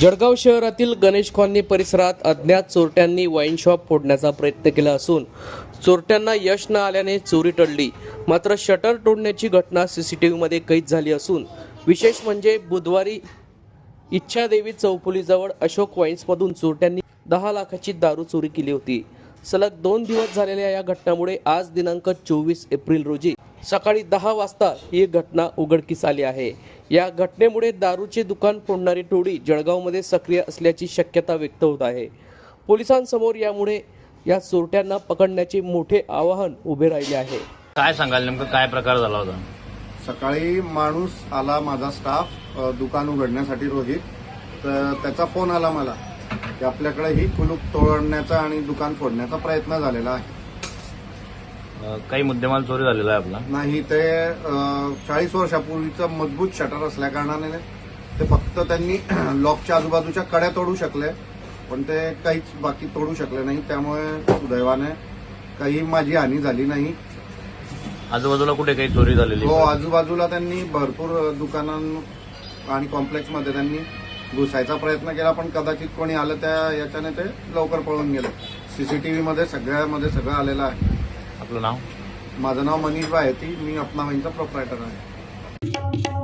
जळगाव शहरातील गणेश कॉलनी परिसरात अज्ञात चोरट्यांनी वाईन शॉप फोडण्याचा प्रयत्न केला असून चोरट्यांना यश न आल्याने चोरी टळली. मात्र शटर तोडण्याची घटना सीसीटीव्हीमध्ये कैद झाली असून विशेष म्हणजे बुधवारी इच्छादेवी चौफुलीजवळ अशोक वाईन्समधून चोरट्यांनी दहा लाखाची दारू चोरी केली होती. सलग दोन दिवस झालेल्या या घटनामुळे आज दिनांक चोवीस एप्रिल रोजी सकाळी दहा वाजता ही घटना उघडकीस आली आहे. या घटनेमुळे दारूचे दुकान फोडणारी टोळी जळगावमध्ये सक्रिय असल्याची शक्यता व्यक्त होत आहे. पोलिसांसमोर यामुळे या चोरट्यांना पकडण्याचे मोठे आवाहन उभे राहिले आहे. काय सांगाल नेमकं काय प्रकार झाला होता? सकाळी माणूस आला माझा स्टाफ अ, दुकान उघडण्यासाठी रोहित. तर त्याचा फोन आला मला की आपल्याकडे ही कुलूप तोडण्याचा आणि दुकान फोडण्याचा प्रयत्न झालेला आहे. काही मुद्देमाल चोरी झालेला आहे आपला. नाही ते चाळीस वर्षापूर्वीचं मजबूत शटर असल्या कारणाने ते फक्त त्यांनी लॉकच्या आजूबाजूच्या कड्या तोडू शकले पण ते काहीच बाकी तोडू शकले नाही. त्यामुळे सुदैवाने काही माझी हानी झाली नाही. आजूबाजूला कुठे काही चोरी झालेली हो आजूबाजूला त्यांनी भरपूर दुकानां आणि कॉम्प्लेक्समध्ये त्यांनी घुसायचा प्रयत्न केला पण कदाचित कोणी आलं त्या याच्याने ते लवकर पळून गेले. सीसीटीव्ही मध्ये सगळ्यामध्ये सगळं आलेलं आहे. आपलं नाव? माझं नाव मनीष भायती मी अपना वाईनचा प्रोप्रायटर आहे.